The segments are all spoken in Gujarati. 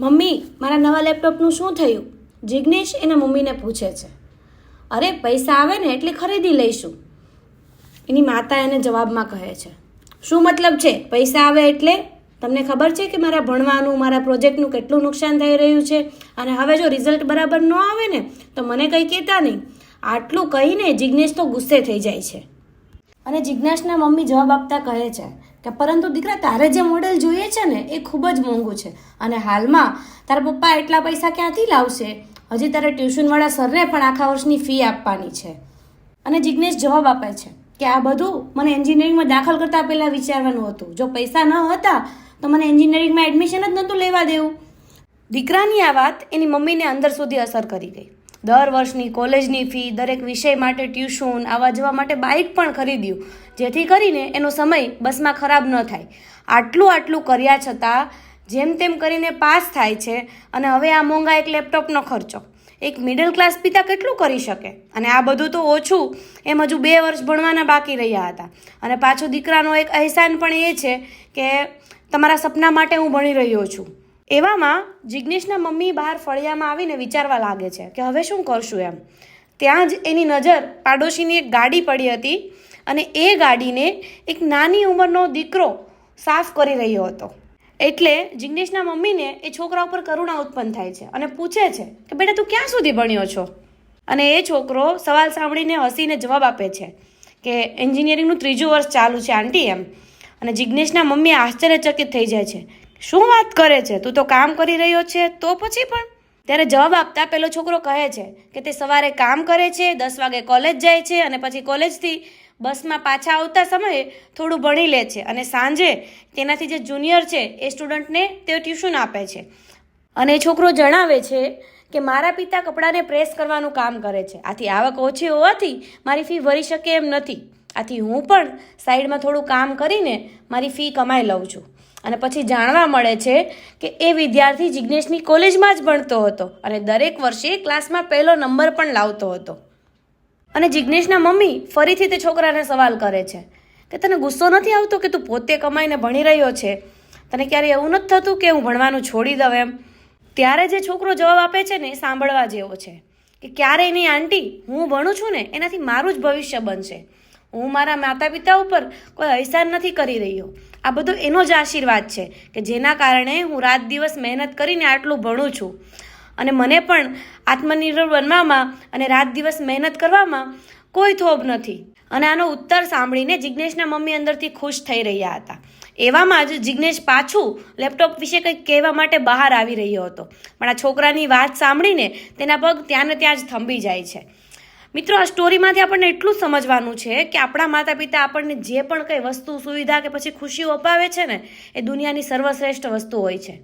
મમ્મી, મારા નવા લેપટોપનું શું થયું? જિગ્નેશ એના મમ્મીને પૂછે છે. અરે, પૈસા આવે ને એટલે ખરીદી લઈશું. એની માતા એને જવાબમાં કહે છે. શું મતલબ છે? પૈસા આવે એટલે? તમને ખબર છે કે મારા ભણવાનું, મારા પ્રોજેક્ટનું કેટલું નુકસાન થઈ રહ્યું છે? અને હવે જો રિઝલ્ટ બરાબર ન આવે ને, તો મને કંઈ કહેતા નહીં. આટલું કહીને જિગ્નેશ તો ગુસ્સે થઈ જાય છે. અને જિજ્ઞાસના મમ્મી જવાબ આપતા કહે છે. કે પરંતુ દીકરા, તારે જે મોડેલ જોઈએ છે ને, એ ખૂબ જ મોંઘું છે. અને હાલમાં તારા પપ્પા એટલા પૈસા ક્યાંથી લાવશે? હજી તારે ટ્યુશનવાળા સરને પણ આખા વર્ષની ફી આપવાની છે. અને જિજ્ઞેશ જવાબ આપે છે કે આ બધું મને એન્જિનિયરિંગમાં દાખલ કરતાં પહેલાં વિચારવાનું હતું. જો પૈસા ન હતા, તો મને એન્જિનિયરિંગમાં એડમિશન જ નહોતું લેવા દેવું. દીકરાની આ વાત એની મમ્મીને અંદર સુધી અસર કરી ગઈ. દર વર્ષની કોલેજની ફી, દરેક વિષય માટે ટ્યુશન આવવા જવા માટે બાઇક પણ ખરીદ્યું. જેથી કરીને એનો સમય બસમાં ખરાબ ન થાય. આટલું આટલું કર્યા છતાં જેમ તેમ કરીને પાસ થાય છે અને હવે આ મોંઘા એક લેપટોપનો ખર્ચો. એક મિડલ ક્લાસ પિતા કેટલું કરી શકે? અને આ બધું તો ઓછું. એમ હજુ બે વર્ષ ભણવાના બાકી રહ્યા હતા. અને પાછો દીકરાનો એક અહેસાન પણ એ છે કે તમારા સપના માટે હું ભણી રહ્યો છું. એવામાં જિગ્નેશના મમ્મી બહાર ફળિયામાં આવીને વિચારવા લાગે છે કે હવે શું કરશું એમ. ત્યાં જ એની નજર પાડોશીની એક ગાડી પડી હતી અને એ ગાડીને એક નાની ઉંમરનો દીકરો સાફ કરી રહ્યો હતો. એટલે જિગ્નેશના મમ્મીને એ છોકરા ઉપર કરુણા ઉત્પન્ન થાય છે અને પૂછે છે કે બેટા તું ક્યાં સુધી ભણ્યો છો? અને એ છોકરો સવાલ સાંભળીને હસીને જવાબ આપે છે કે એન્જિનિયરિંગનું ત્રીજું વર્ષ ચાલુ છે આંટી એમ. અને જિગ્નેશના મમ્મી આશ્ચર્યચકિત થઈ જાય છે શું વાત કરે છે? તું તો કામ કરી રહ્યો છે? તો પછી પણ? ત્યારે જવાબ આપતા પેલો છોકરો કહે છે કે તે સવારે કામ કરે છે, દસ વાગે કોલેજ જાય છે અને પછી કોલેજથી બસમાં પાછા આવતા સમયે થોડું ભણી લે છે અને સાંજે તેનાથી જે જુનિયર છે એ સ્ટુડન્ટને તે ટ્યુશન આપે છે. અને છોકરો જણાવે છે કે મારા પિતા કપડાને પ્રેસ કરવાનું કામ કરે છે. આથી આવક ઓછી હોવાથી મારી ફી ભરી શકે એમ નથી. આથી હું પણ સાઈડમાં થોડું કામ કરીને મારી ફી કમાઈ લઉં છું. અને પછી જાણવા મળે છે કે એ વિદ્યાર્થી જિજ્ઞેશની કોલેજમાં જ ભણતો હતો અને દરેક વર્ષે ક્લાસમાં પહેલો નંબર પણ લાવતો હતો. અને જિજ્ઞેશના મમ્મી ફરીથી તે છોકરાને સવાલ કરે છે કે તને ગુસ્સો નથી આવતો કે તું પોતે કમાઈને ભણી રહ્યો છે? તને ક્યારે એવું નથી થતું કે હું ભણવાનું છોડી દઉં એમ? ત્યારે જે છોકરો જવાબ આપે છે ને એ સાંભળવા જેવો છે કે ક્યારેય નહીં આંટી હું ભણું છું ને એનાથી મારું જ ભવિષ્ય બનશે. હું મારા માતા પિતા ઉપર કોઈ અહેસાન નથી કરી રહ્યો. આ બધો એનો જ આશીર્વાદ છે કે જેના કારણે હું રાત દિવસ મહેનત કરીને આટલું ભણું છું. અને મને પણ આત્મનિર્ભર બનવામાં અને રાત દિવસ મહેનત કરવામાં કોઈ થોભ નથી. અને આનો ઉત્તર સાંભળીને જિજ્ઞેશના મમ્મી અંદરથી ખુશ થઈ રહ્યા હતા. એવામાં જ જિજ્ઞેશ પાછું લેપટોપ વિશે કંઈક કહેવા માટે બહાર આવી રહ્યો હતો. પણ આ છોકરાની વાત સાંભળીને તેના પગ ત્યાં ને ત્યાં જ થંભી જાય છે. મિત્રો, આ સ્ટોરીમાંથી આપણને એટલું સમજવાનું છે કે આપણા માતા પિતા આપણને જે પણ કંઈ વસ્તુ, સુવિધા કે પછી ખુશીઓ અપાવે છે ને, એ દુનિયાની સર્વશ્રેષ્ઠ વસ્તુ હોય છે.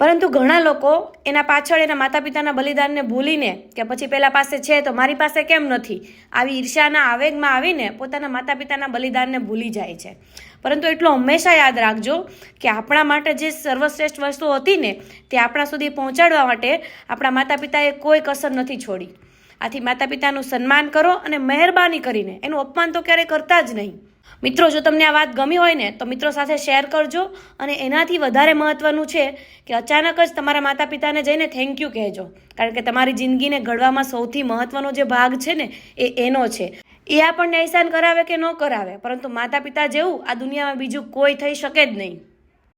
પરંતુ ઘણા લોકો એના પાછળ એના માતા પિતાના બલિદાનને ભૂલીને કે પછી પેલા પાસે છે તો મારી પાસે કેમ નથી, આવી ઈર્ષ્યાના આવેગમાં આવીને પોતાના માતા પિતાના બલિદાનને ભૂલી જાય છે. પરંતુ એટલું હંમેશા યાદ રાખજો કે આપણા માટે જે સર્વશ્રેષ્ઠ વસ્તુ હતી ને, તે આપણા સુધી પહોંચાડવા માટે આપણા માતા પિતાએ કોઈ કસર નથી છોડી. આથી માતા પિતાનું સન્માન કરો અને મહેરબાની કરીને, એનું અપમાન તો ક્યારેય કરતા જ નહીં. મિત્રો, જો તમને આ વાત ગમી હોય ને, તો મિત્રો સાથે શેર કરજો અને એનાથી વધારે મહત્વનું છે કે અચાનક જ તમારા માતા પિતાને જઈને થેન્ક યુ કહેજો. કારણ કે તમારી જિંદગીને ઘડવામાં સૌથી મહત્વનો જે ભાગ છે ને, એ એનો છે. એ આપણને અહેસાન કરાવે કે ન કરાવે, પરંતુ માતા પિતા જેવું આ દુનિયામાં બીજું કોઈ થઈ શકે જ નહીં.